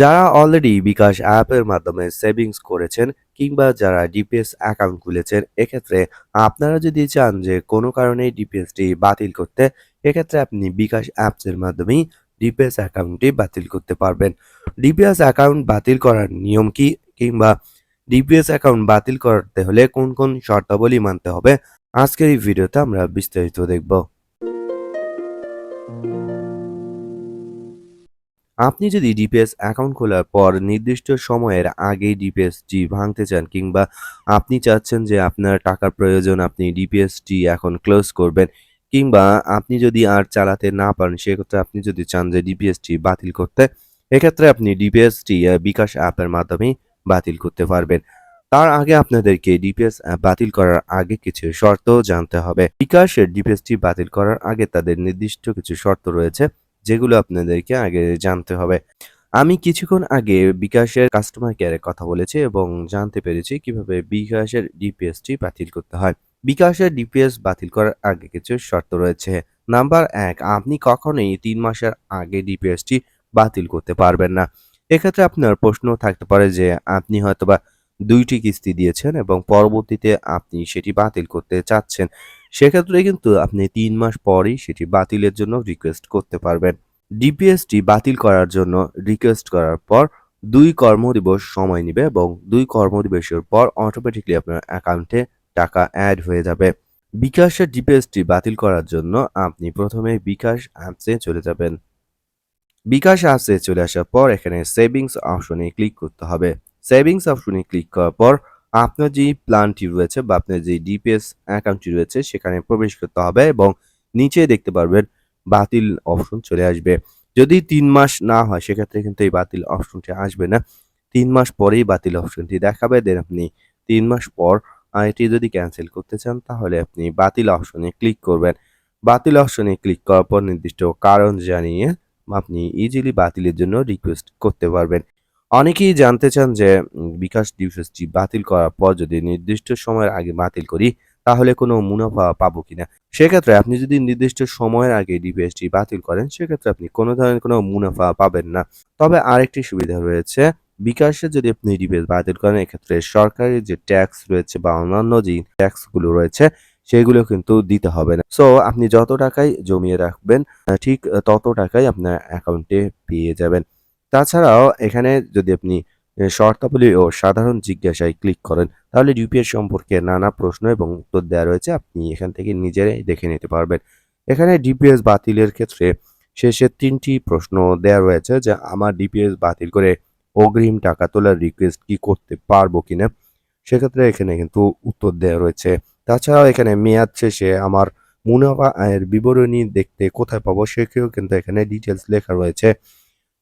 যারা অলরেডি বিকাশ অ্যাপের মাধ্যমে সেভিংস করেছেন কিংবা যারা ডিপিএস অ্যাকাউন্ট খুলেছেন, এক্ষেত্রে আপনারা যদি চান যে কোনো কারণে ডিপিএসটি বাতিল করতে, এক্ষেত্রে আপনি বিকাশ অ্যাপসের মাধ্যমেই ডিপিএস অ্যাকাউন্টটি বাতিল করতে পারবেন। ডিপিএস অ্যাকাউন্ট বাতিল করার নিয়ম কি? কিংবা ডিপিএস অ্যাকাউন্ট বাতিল করতে হলে কোন কোন শর্তাবলী মানতে হবে? আজকের এই ভিডিওতে আমরা বিস্তারিত দেখব। আপনি যদি ডিপিএস অ্যাকাউন্ট খোলার পর নির্দিষ্ট সময়ের আগেই ডিপিএসটি ভাঙতে চান কিংবা আপনি চাচ্ছেন যে আপনার টাকার প্রয়োজন আপনি ডিপিএসটি এখন ক্লোজ করবেন কিংবা আপনি যদি আর চালাতে না পারেন, সেক্ষেত্রে আপনি যদি চান যে ডিপিএসটি বাতিল করতে, এক্ষেত্রে আপনি ডিপিএসটি বিকাশ অ্যাপের মাধ্যমেই বাতিল করতে পারবেন। তার আগে আপনাদেরকে ডিপিএস বাতিল করার আগে কিছু শর্ত জানতে হবে। বিকাশের ডিপিএসটি বাতিল করার আগে তাদের নির্দিষ্ট কিছু শর্ত রয়েছে। যেগুলো আপনাদেরকে আগে জানতে হবে। আমি কিছুক্ষণ আগে বিকাশের কাস্টমার কেয়ারে কথা বলেছি এবং জানতে পেরেছি কীভাবে বিকাশের ডিপিএসটি বাতিল করতে হয়। বিকাশের ডিপিএস বাতিল করার আগে কিছু শর্ত রয়েছে। নাম্বার এক, আপনি কখনোই তিন মাসের আগে ডিপিএসটি বাতিল করতে পারবেন না। এক্ষেত্রে আপনার প্রশ্ন থাকতে পারে যে, আপনি হয়তোবা দুইটি কিস্তি দিয়েছেন এবং পরবর্তীতে আপনি সেটি বাতিল করতে চাচ্ছেন। সেক্ষেত্রে কিন্তু আপনি তিন মাস পরেই সেটি বাতিলের জন্য রিকোয়েস্ট করতে পারবেন। ডিপিএসটি বাতিল করার জন্য রিকোয়েস্ট করার পর দুই কর্মদিবস সময় নেবে এবং দুই কর্মদিবসের পর অটোমেটিকলি আপনার অ্যাকাউন্টে টাকা অ্যাড হয়ে যাবে। বিকাশের ডিপিএসটি বাতিল করার জন্য আপনি প্রথমে বিকাশ অ্যাপসে চলে যাবেন। বিকাশ অ্যাপসে চলে আসার পর এখানে সেভিংস অপশনে ক্লিক করতে হবে। সেভিংস অপশনে ক্লিক করার পর আপনার যে প্ল্যানটি রয়েছে বা আপনার যে ডিপিএস অ্যাকাউন্টটি রয়েছে, সেখানে প্রবেশ করতে হবে এবং নিচে দেখতে পারবেন বাতিল অপশন চলে আসবে। যদি তিন মাস না হয়, সেক্ষেত্রে কিন্তু এই বাতিল অপশনটি আসবে না। তিন মাস পরেই বাতিল অপশনটি দেখাবে, দেন আপনি তিন মাস পর এটি যদি ক্যান্সেল করতে চান, তাহলে আপনি বাতিল অপশনে ক্লিক করবেন। বাতিল অপশনে ক্লিক করার পর নির্দিষ্ট কারণ জানিয়ে আপনি ইজিলি বাতিলের জন্য রিকোয়েস্ট করতে পারবেন। অনেকেই জানতে চান যে বিকাশ ডিউসেসটি বাতিল করার পর যদি নির্দিষ্ট সময়ের আগে বাতিল করি, তাহলে কোনো মুনাফা পাবো কিনা? সেক্ষেত্রে আপনি যদি নির্দিষ্ট সময়ের আগে ডিপিএসটি বাতিল করেন, সেক্ষেত্রে আপনি কোনো ধরনের কোনো মুনাফা পাবেন না। তবে আরেকটি সুবিধা রয়েছে, বিকাশে যদি আপনি ডিপিএস বাতিল করেন, এক্ষেত্রে সরকারি যে ট্যাক্স রয়েছে বা অন্যান্য যে ট্যাক্সগুলো রয়েছে, সেগুলো কিন্তু দিতে হবে না। সো, আপনি যত টাকাই জমিয়ে রাখবেন ঠিক তত টাকাই আপনার অ্যাকাউন্টে পেয়ে যাবেন। তাছাড়াও এখানে যদি আপনি শর্তাবলী ও সাধারণ জিজ্ঞাসায় ক্লিক করেন, তাহলে ডিপিএস সম্পর্কে নানা প্রশ্ন এবং উত্তর দেওয়া রয়েছে, আপনি এখান থেকে নিজেরাই দেখে নিতে পারবেন। এখানে ডিপিএস বাতিলের ক্ষেত্রে শেষে তিনটি প্রশ্ন দেওয়া রয়েছে যে, আমার ডিপিএস বাতিল করে অগ্রিম টাকা তোলার রিকোয়েস্ট কি করতে পারব কিনা? সেক্ষেত্রে এখানে কিন্তু উত্তর দেওয়া রয়েছে। তাছাড়াও এখানে মেয়াদ শেষে আমার মুনাফা আয়ের বিবরণী দেখতে কোথায় পাবো, সেকেও কিন্তু এখানে ডিটেলস লেখা রয়েছে।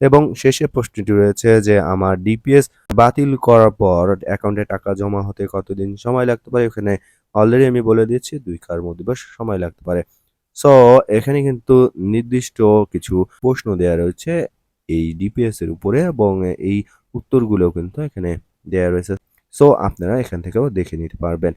এবং শেষে প্রশ্নটি রয়েছে যে, আমার ডিপিএস বাতিল করার পর অ্যাকাউন্টে টাকা জমা হতে কতদিন সময় লাগতে পারে? এখানে অলরেডি আমি বলে দিয়েছি, দুই কর্মদিবস সময় লাগতে পারে। সো এখানে কিন্তু নির্দিষ্ট কিছু প্রশ্ন দেওয়া রয়েছে এই ডিপিএস এর উপরে এবং এই উত্তরগুলো কিন্তু এখানে দেওয়া রয়েছে। সো আপনারা এখান থেকেও দেখে নিতে পারবেন।